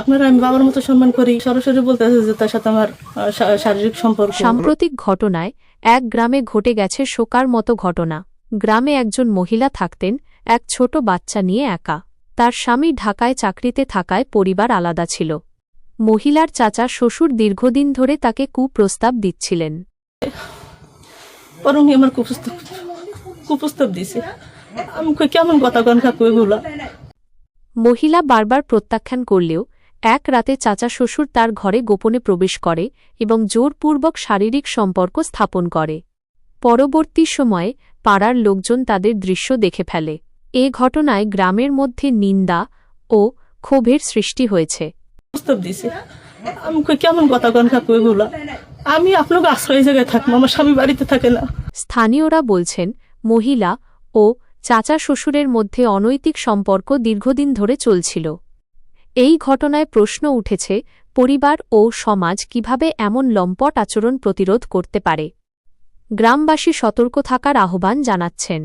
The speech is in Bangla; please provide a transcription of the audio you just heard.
আপনারা আমি বাবার মতো সম্মান করি। সরাসরি বলতেছে যে তার সাথে আমার শারীরিক সম্পর্ক। সাম্প্রতিক ঘটনায় এক গ্রামে ঘটে গেছে শোকার মতো ঘটনা। গ্রামে একজন মহিলা থাকতেন এক ছোট বাচ্চা নিয়ে একা। তার স্বামী ঢাকায় চাকরিতে থাকায় পরিবার আলাদা ছিল। মহিলার চাচা শ্বশুর দীর্ঘদিন ধরে তাকে কুপ্রস্তাব দিচ্ছিলেন। বরং আমার কুপুস্তক কুপুস্তক দিছে। আমি কেমন কথা কন কাকু মহিলা বারবার প্রত্যাখ্যান করলেও এক রাতে চাচা শ্বশুর তার ঘরে গোপনে প্রবেশ করে এবং জোরপূর্বক শারীরিক সম্পর্ক স্থাপন করে। পরবর্তী সময়ে পাড়ার লোকজন তাদের দৃশ্য দেখে ফেলে। এ ঘটনায় গ্রামের মধ্যে নিন্দা ও ক্ষোভের সৃষ্টি হয়েছে। কেমন কথা আমি আপনাকে আশ্রয় জায়গায় থাকব আমার স্বামী বাড়িতে থাকে না। স্থানীয়রা বলছেন মহিলা ও চাচা শ্বশুরের মধ্যে অনৈতিক সম্পর্ক দীর্ঘদিন ধরে চলছিল। এই ঘটনায় প্রশ্ন উঠেছে, পরিবার ও সমাজ কীভাবে এমন লম্পট আচরণ প্রতিরোধ করতে পারে? গ্রামবাসী সতর্ক থাকার আহ্বান জানাচ্ছেন।